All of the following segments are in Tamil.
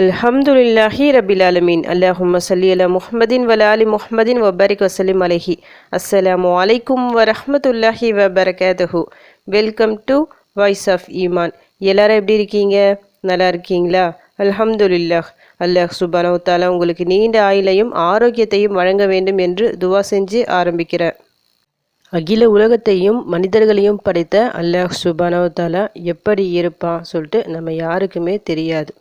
அல்ஹம்துலில்லாஹி ரபில் ஆலமீன். அல்லாஹும் சல்லி அலா முஹமதின் வல அலி முஹமதின் வபாரிக் வசலிம் அலஹி. அஸ்ஸலாமு அலைக்கும் வரஹமத்துல்லாஹி வபரகாதஹு welcome to voice of Iman. எல்லாரும் எப்படி இருக்கீங்க? நல்லா இருக்கீங்களா? அல்ஹம்துலில்லாஹ். அல்லாஹ் சுபானவு தாலா உங்களுக்கு நீண்ட ஆயுளையும் ஆரோக்கியத்தையும் வழங்க வேண்டும் என்று துவா செஞ்சு ஆரம்பிக்கிறேன் அகில உலகத்தையும் மனிதர்களையும் படைத்த அல்லாஹ் சுபானவு தாலா எப்படி இருப்பான் சொல்லிட்டு நம்ம யாருக்குமே தெரியாது.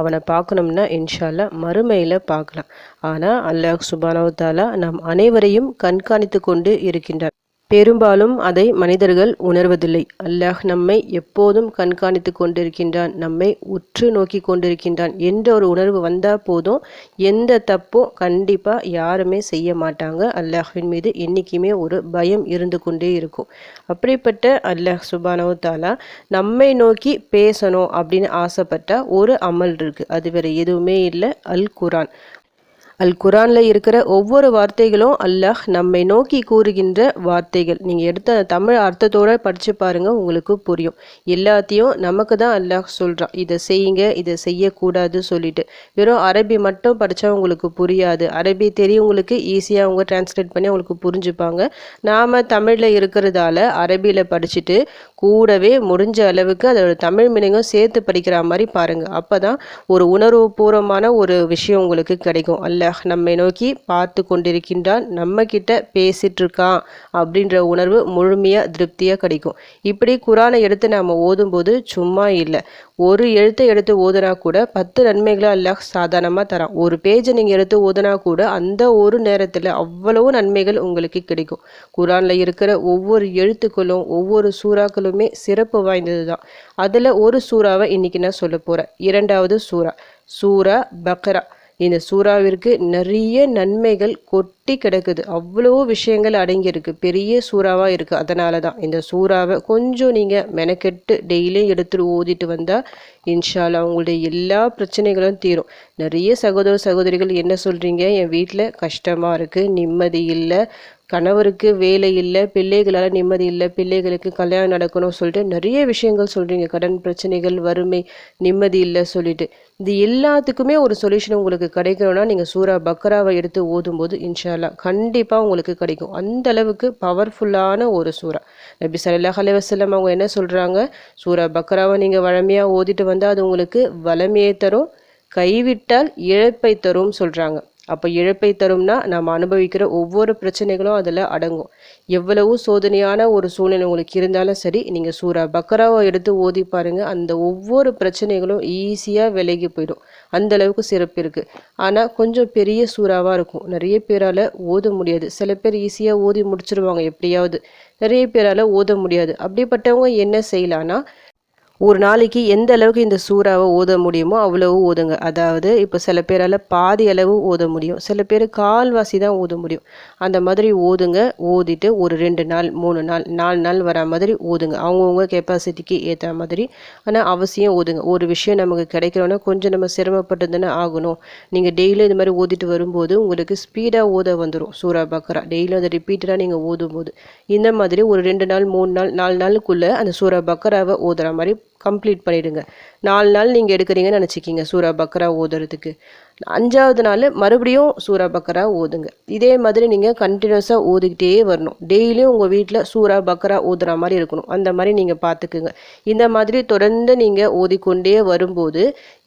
அவனை பார்க்கணும்னா இன்ஷால்லா மறுமையில் பார்க்கலாம். ஆனால் அல்லாஹ் சுபானவத்தாலா நம் அனைவரையும் கண்காணித்து கொண்டு இருக்கின்றார் பெரும்பாலும் அதை மனிதர்கள் உணர்வதில்லை. அல்லாஹ் நம்மை எப்போதும் கண்காணித்து கொண்டிருக்கின்றான் நம்மை உற்று நோக்கி கொண்டிருக்கின்றான். என்ற ஒரு உணர்வு வந்தால் போதும் எந்த தப்பும் கண்டிப்பாக யாருமே செய்ய மாட்டாங்க. அல்லாஹின் மீது என்றைக்குமே ஒரு பயம் இருந்து கொண்டே இருக்கும். அப்படிப்பட்ட அல்லாஹ் சுபானவு தாலா நம்மை நோக்கி பேசணும் அப்படின்னு ஆசைப்பட்ட ஒரு அமல் இருக்குது அது வேறு எதுவுமே இல்லை. அல் குரான் அல் குரானில் இருக்கிற ஒவ்வொரு வார்த்தைகளும் அல்லாஹ் நம்மை நோக்கி கூறுகின்ற வார்த்தைகள். நீங்கள் எடுத்த தமிழ் அர்த்தத்தோடு படித்து பாருங்கள் உங்களுக்கு புரியும். எல்லாத்தையும் நமக்கு தான் அல்லாஹ் சொல்கிறான் இதை செய்யுங்க இதை செய்யக்கூடாது சொல்லிட்டு. வெறும் அரபி மட்டும் படித்தா உங்களுக்கு புரியாது. அரபி தெரியவங்களுக்கு ஈஸியாக அவங்க டிரான்ஸ்லேட் பண்ணி அவங்களுக்கு புரிஞ்சுப்பாங்க. நாம் தமிழில் இருக்கிறதால அரபியில் படிச்சுட்டு கூடவே முடிஞ்ச அளவுக்கு அதோட தமிழ் மீனிங்கும் சேர்த்து படிக்கிற மாதிரி பாருங்கள் அப்போ தான் ஒரு உணர்வுபூர்வமான ஒரு விஷயம் உங்களுக்கு கிடைக்கும். அல்ல நம்மை நோக்கி பார்த்து கொண்டிருக்கின்றான் நம்மக்கிட்ட பேசிகிட்ருக்கான் அப்படின்ற உணர்வு முழுமையாக திருப்தியாக கிடைக்கும். இப்படி குரானை எடுத்து நாம் ஓதும்போது சும்மா இல்லை. ஒரு எழுத்தை எடுத்து ஓதுனா கூட பத்து நன்மைகளை அல்லாஹ் சாதாரணமாக தரான். ஒரு பேஜை நீங்கள் எடுத்து ஓதுனா கூட அந்த ஒரு நேரத்தில் அவ்வளவு நன்மைகள் உங்களுக்கு கிடைக்கும். குரானில் இருக்கிற ஒவ்வொரு எழுத்துக்களும் ஒவ்வொரு சூறாக்களும் சிறப்பு வாய்ந்தது தான் அதில் ஒரு சூறாவை இன்றைக்கி நான் சொல்ல போகிறேன் இரண்டாவது சூறா. சூறா பக்ரா. இந்த சூறாவிற்கு நிறைய நன்மைகள் கொட்டி கிடக்குது. அவ்வளோ விஷயங்கள் அடங்கியிருக்கு. பெரிய சூறாவாக இருக்குது அதனால தான் இந்த சூறாவை கொஞ்சம் நீங்கள் மெனக்கெட்டு டெய்லியும் எடுத்துட்டு ஓதிட்டு வந்தால் இன்ஷால்லா உங்களுடைய எல்லா பிரச்சனைகளும் தீரும். நிறைய சகோதர சகோதரிகள் என்ன சொல்கிறீங்க என் வீட்டில் கஷ்டமாக இருக்குது நிம்மதி இல்லை. கணவருக்கு வேலை இல்லை. பிள்ளைகளால் நிம்மதி இல்லை. பிள்ளைகளுக்கு கல்யாணம் நடக்கணும் சொல்லிட்டு நிறைய விஷயங்கள் சொல்கிறீங்க கடன் பிரச்சனைகள் வறுமை நிம்மதி இல்லை சொல்லிட்டு. இது எல்லாத்துக்குமே ஒரு சொல்யூஷன் உங்களுக்கு கிடைக்கணும்னா நீங்கள் சூரா பக்ராவை எடுத்து ஓதும்போது இன்ஷால்லா கண்டிப்பாக உங்களுக்கு கிடைக்கும். அந்த அளவுக்கு பவர்ஃபுல்லான ஒரு சூறா. நபி சல்லாஹ் அலைவசல்லம் அவங்க என்ன சொல்கிறாங்க சூரா பக்ராவை நீங்கள் வளமையாக ஓதிட்டு வந்தால் அது உங்களுக்கு வளமையை தரும் கைவிட்டால் இழப்பை தரும் சொல்கிறாங்க அப்போ இழப்பை தரும்னா நாம் அனுபவிக்கிற ஒவ்வொரு பிரச்சனைகளும் அதில் அடங்கும். எவ்வளவு சோதனையான ஒரு சூழ்நிலை உங்களுக்கு இருந்தாலும் சரி நீங்கள் சூறா பக்கராவை எடுத்து ஓதி பாருங்கள் அந்த ஒவ்வொரு பிரச்சனைகளும் ஈஸியாக விலகி போயிடும். அந்த அளவுக்கு சிறப்பு இருக்குது ஆனால் கொஞ்சம் பெரிய சூறாவாக இருக்கும். நிறைய பேரால் ஓத முடியாது. சில பேர் ஈஸியாக ஓதி முடிச்சிருவாங்க எப்படியாவது. நிறைய பேரால் ஓத முடியாது. அப்படிப்பட்டவங்க என்ன செய்யலான்னா ஒரு நாளைக்கு எந்த அளவுக்கு இந்த சூறாவை ஓத முடியுமோ அவ்வளவு ஓதுங்க. அதாவது இப்போ சில பேரால் பாதி அளவு ஓத முடியும். சில பேர் கால்வாசி தான் ஓத முடியும். அந்த மாதிரி ஓதுங்க. ஓதிட்டு ஒரு ரெண்டு நாள் மூணு நாள் நாலு நாள் வர மாதிரி ஓதுங்க. அவங்கவுங்க கெப்பாசிட்டிக்கு ஏற்ற மாதிரி. ஆனால் அவசியம் ஓதுங்க. ஒரு விஷயம் நமக்கு கிடைக்கிறோன்னா கொஞ்சம் நம்ம சிரமப்பட்டு தானே ஆகணும். நீங்கள் டெய்லியும் இது மாதிரி ஓதிட்டு வரும்போது உங்களுக்கு ஸ்பீடாக ஓத வந்துடும் சூறா பக்கரா டெய்லியும் அதை ரிப்பீட்டடாக நீங்கள் ஓதும் போது இந்த மாதிரி ஒரு ரெண்டு நாள் மூணு நாள் நாலு நாளுக்குள்ளே அந்த சூறா பக்கராவை ஓதுற மாதிரி கம்ப்ளீட் பண்ணிவிடுங்க நாலு நாள் நீங்கள் எடுக்கிறீங்கன்னு நினச்சிக்கிங்க சூரா பக்கரா ஓதுறதுக்கு. அஞ்சாவது நாள் மறுபடியும் சூரா பக்கரா ஓதுங்க. இதே மாதிரி நீங்கள் கண்டினியூஸாக ஓதிக்கிட்டே வரணும். டெய்லியும் உங்கள் வீட்டில் சூரா பக்கரா ஓதுற மாதிரி இருக்கணும். அந்த மாதிரி நீங்கள் பார்த்துக்குங்க இந்த மாதிரி தொடர்ந்து நீங்கள் ஓதிக்கொண்டே வரும்போது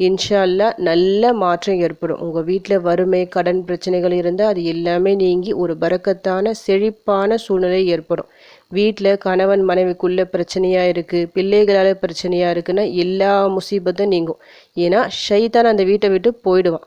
இன்ஷால்லா நல்ல மாற்றம் ஏற்படும். உங்கள் வீட்டில் வறுமை கடன் பிரச்சனைகள் இருந்தால் அது எல்லாமே நீங்கி ஒரு பறக்கத்தான செழிப்பான சூழ்நிலை ஏற்படும். வீட்டில் கணவன் மனைவிக்குள்ளே பிரச்சனையாக இருக்குது பிள்ளைகளால் பிரச்சனையாக இருக்குன்னா எல்லா முசீபத்தும் நீங்கும். ஏன்னா ஷைத்தான் அந்த வீட்டை விட்டு போயிடுவான்.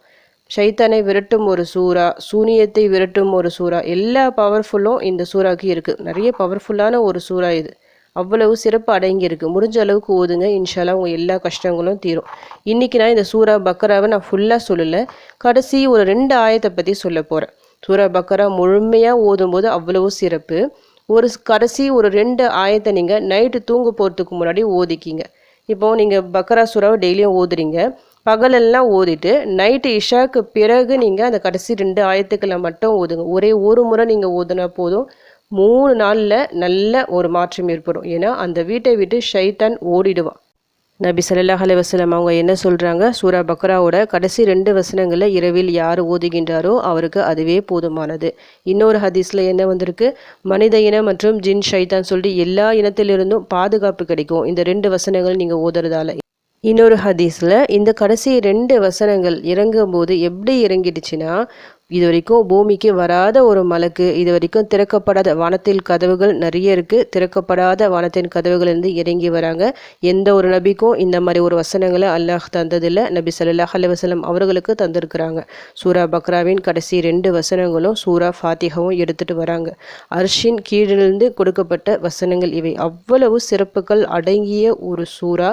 ஷைத்தானை விரட்டும் ஒரு சூறா சூனியத்தை விரட்டும் ஒரு சூறா எல்லா பவர்ஃபுல்லும் இந்த சூறாக்கு இருக்குது நிறைய பவர்ஃபுல்லான ஒரு சூறா இது. அவ்வளவு சிறப்பு அடங்கியிருக்கு முடிஞ்ச அளவுக்கு ஓதுங்க இன்ஷால்லா உங்கள் எல்லா கஷ்டங்களும் தீரும். இன்றைக்கி நான் இந்த சூறா பக்கராவை நான் ஃபுல்லாக சொல்லலை. கடைசி ஒரு ரெண்டு ஆயத்தை பற்றி சொல்ல போகிறேன் சூறா பக்கரா முழுமையாக ஓதும்போது அவ்வளவு சிறப்பு. ஒரு கடைசி ஒரு ரெண்டு ஆயத்தை நீங்கள் நைட்டு தூங்க போகிறதுக்கு முன்னாடி ஓதிக்கிங்க. இப்போது நீங்கள் பக்கரா சுறாவை டெய்லியும் ஓதுறீங்க. பகலெல்லாம் ஓதிட்டு நைட்டு இஷாக்கு பிறகு நீங்கள் அந்த கடைசி ரெண்டு ஆயத்துக்களை மட்டும் ஓதுங்க. ஒரே ஒரு முறை நீங்கள் ஓதுனா போதும். மூணு நாளில் நல்ல ஒரு மாற்றம் ஏற்படும். ஏன்னா அந்த வீட்டை விட்டு ஷைத்தான் ஓடிடுவான். நபி சல்லாஹ் அலைஹி அவங்க என்ன சொல்கிறாங்க சூரா பக்ராவோட கடைசி ரெண்டு வசனங்களில் இரவில் யார் ஓதுகின்றாரோ அவருக்கு அதுவே போதுமானது. இன்னொரு ஹதீஸில் என்ன வந்திருக்கு? மனித இனம் மற்றும் ஜின் ஷைத்தான் சொல்லிட்டு எல்லா இனத்திலிருந்தும் பாதுகாப்பு கிடைக்கும். இந்த ரெண்டு வசனங்கள் நீங்கள் ஓதுறதால. இன்னொரு ஹதீஸில் இந்த கடைசி ரெண்டு வசனங்கள் இறங்கும்போது எப்படி இறங்கிடுச்சுன்னா இது வரைக்கும் பூமிக்கு வராத ஒரு மலக்கு இது வரைக்கும் திறக்கப்படாத வானத்தில் கதவுகள் நிறைய இருக்குது திறக்கப்படாத வானத்தின் கதவுகள்லேருந்து இறங்கி வராங்க. எந்த ஒரு நபிக்கும் இந்த மாதிரி ஒரு வசனங்களை அல்லாஹ் தந்ததில்லை. நபி சல்லாஹ் அலைஹி அவர்களுக்கு தந்திருக்கிறாங்க. சூரா பக்ராவின் கடைசி ரெண்டு வசனங்களும் சூரா ஃபாத்திகாவும் எடுத்துகிட்டு வராங்க. அர்ஷின் கீழிலிருந்து கொடுக்கப்பட்ட வசனங்கள் இவை. அவ்வளவு சிறப்புகள் அடங்கிய ஒரு சூரா.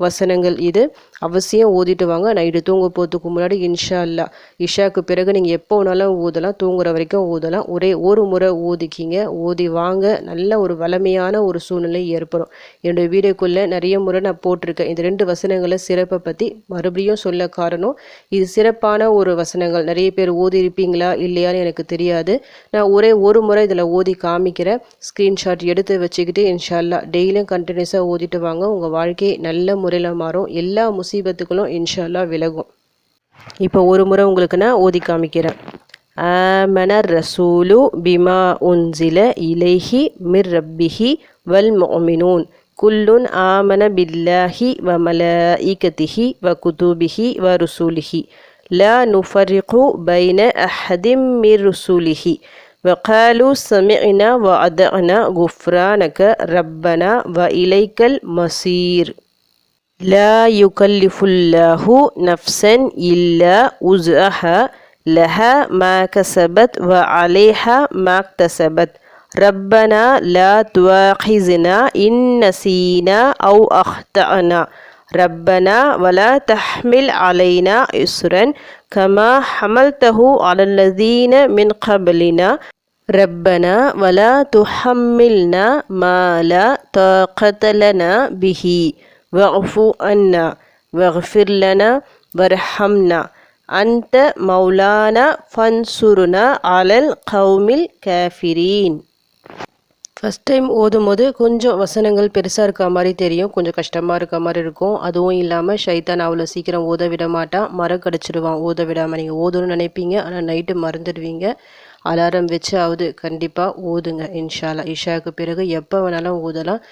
வசனங்கள் இது. அவசியம் ஓதிட்டு வாங்க. நைட்டு தூங்க போகிறதுக்கு முன்னாடி இன்ஷா அல்லா இஷாக்கு பிறகு நீங்கள் எப்போ வேணாலும் ஊதலாம் தூங்குற வரைக்கும் ஊதலாம் ஒரே ஒரு முறை ஊதிக்கிங்க ஊதி வாங்க. நல்ல ஒரு வளமையான ஒரு சூழ்நிலை ஏற்படும். என்னுடைய வீடியோக்குள்ளே நிறைய முறை நான் போட்டிருக்கேன். இந்த ரெண்டு வசனங்களை சிறப்பை பற்றி மறுபடியும் சொல்ல காரணம் இது சிறப்பான ஒரு வசனங்கள். நிறைய பேர் ஓதி இருப்பீங்களா இல்லையான்னு எனக்கு தெரியாது. நான் ஒரே ஒரு முறை இதில் ஓதி காமிக்கிறேன். ஸ்க்ரீன்ஷாட் எடுத்து வச்சுக்கிட்டு இன்ஷா அல்லா டெய்லியும் கண்டினியூஸாக ஓதிட்டு வாங்க. உங்கள் வாழ்க்கையை நல்ல முறையில் மாறும் எல்லா முசீபத்துக்களும் இன்ஷா அல்லா விலகும் இப்போ ஒரு முறை உங்களுக்கு நான் ஓதி காமிக்கிறேன் ஆமன ரசூலு பிமா உன்சில இலைஹி மிர் ரப்பிஹி வல் மொமினூன் குல்லுன் ஆமன பில்லாஹி வ மலாஇகதிஹி வ குதுபிஹி வ ருசூலிஹி لا نفرق بين أحد من رسوله وقالوا سمعنا وأطعنا غفرانك ربنا وإليك المصير لا يكلف الله نفسا إلا وسعها لها ما كسبت وعليها ما اكتسبت. ربنا لا تؤاخذنا إن نسينا أو أخطأنا. ربنا ولا تحمل علينا إسرا كما حملته على الذين من قبلنا. ربنا ولا تحملنا ما لا طاقة لنا به. வஃபு அன்னா வஃபிர்லனா வர்ஹம்னா அந்த மௌலானா ஃபன்சுருனா அலல் கவுமில் கேஃபிரீன் ஃபஸ்ட் டைம் ஓதும்போது கொஞ்சம் வசனங்கள் பெருசாக இருக்க மாதிரி தெரியும். கொஞ்சம் கஷ்டமாக இருக்க மாதிரி இருக்கும். அதுவும் இல்லாமல் ஷைத்தான் அவ்வளோ சீக்கிரம் ஓத விட மாட்டான். மரம் கடிச்சிடுவான் ஓத விடாமல் நீங்கள் ஓதணும்னு நினைப்பீங்க. ஆனால் நைட்டு மறந்துடுவீங்க. அலாரம் வச்சு ஆகுது கண்டிப்பாக ஓதுங்க இன்ஷாலா இஷாவுக்கு பிறகு எப்போ வேணாலும் ஓதலாம்.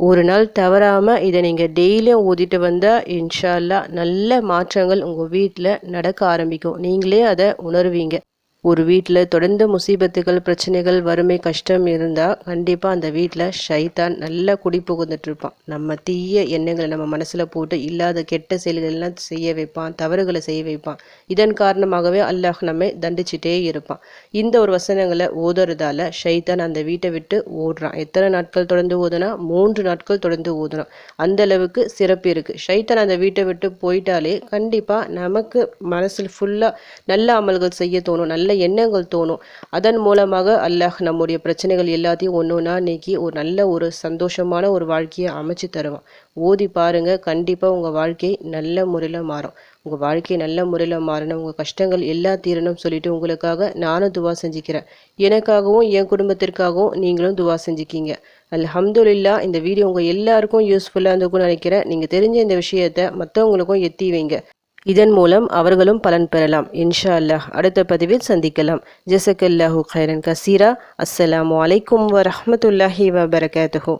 ஒரு நாள் தவறாமல் இதை நீங்கள் டெய்லியும் ஓதிட்டு வந்தால் இன்ஷால்லா நல்ல மாற்றங்கள் உங்கள் வீட்டில் நடக்க ஆரம்பிக்கும். நீங்களே அதை உணர்வீங்க. ஒரு வீட்டில் தொடர்ந்து முசீபத்துகள் பிரச்சனைகள் வறுமை கஷ்டம் இருந்தால் கண்டிப்பாக அந்த வீட்டில் ஷைத்தான் நல்லா குடி புகுந்துட்டு இருப்பான். நம்ம தீய எண்ணங்களை நம்ம மனசில் போட்டு இல்லாத கெட்ட செயல்களெல்லாம் செய்ய வைப்பான் தவறுகளை செய்ய வைப்பான். இதன் காரணமாகவே அல்லாஹ் நம்ம தண்டிச்சிட்டே இருப்பான். இந்த ஒரு வசனங்களை ஓதுறதால ஷைத்தான் அந்த வீட்டை விட்டு ஓடுறான். எத்தனை நாட்கள் தொடர்ந்து ஓதுனா? மூன்று நாட்கள் தொடர்ந்து ஓதுறான். அந்த அளவுக்கு சிறப்பு இருக்குது ஷைத்தான் அந்த வீட்டை விட்டு போயிட்டாலே கண்டிப்பாக நமக்கு மனசில் ஃபுல்லாக நல்ல அமல்கள் செய்ய தோணும். நல்ல எண்ணங்கள் தோணும். அதன் மூலமாக அல்லாஹ் நம்முடைய பிரச்சனைகள் எல்லாத்தையும் ஒன்று ஒன்றா நீக்கி ஒரு நல்ல ஒரு சந்தோஷமான ஒரு வாழ்க்கையை அமைச்சு தருவான். ஓதி பாருங்க கண்டிப்பாக உங்கள் வாழ்க்கை நல்ல முறையில் மாறும். உங்கள் வாழ்க்கை நல்ல முறையில் மாறணும் உங்கள் கஷ்டங்கள் எல்லா தீரணும் சொல்லிட்டு உங்களுக்காக நானும் துவா செஞ்சுக்கிறேன். எனக்காகவும் என் குடும்பத்திற்காகவும் நீங்களும் துவா செஞ்சுக்கிங்க. அல்ஹம்துலில்லா இந்த வீடியோ உங்கள் எல்லாருக்கும் யூஸ்ஃபுல்லாக இருந்திருக்கும்னு நினைக்கிறேன். நீங்கள் தெரிஞ்ச இந்த விஷயத்தை மற்றவங்களுக்கும் எத்தி வைங்க. இதன் மூலம் அவர்களும் பலன் பெறலாம். இன்ஷா அல்லாஹ். அடுத்த பதிவில் சந்திக்கலாம். ஜசக்கல்லாஹு கைரன் கசீரா. அஸ்ஸலாம் அலைக்கும் வரமத்துல்லாஹி வபரகாத்துஹூ.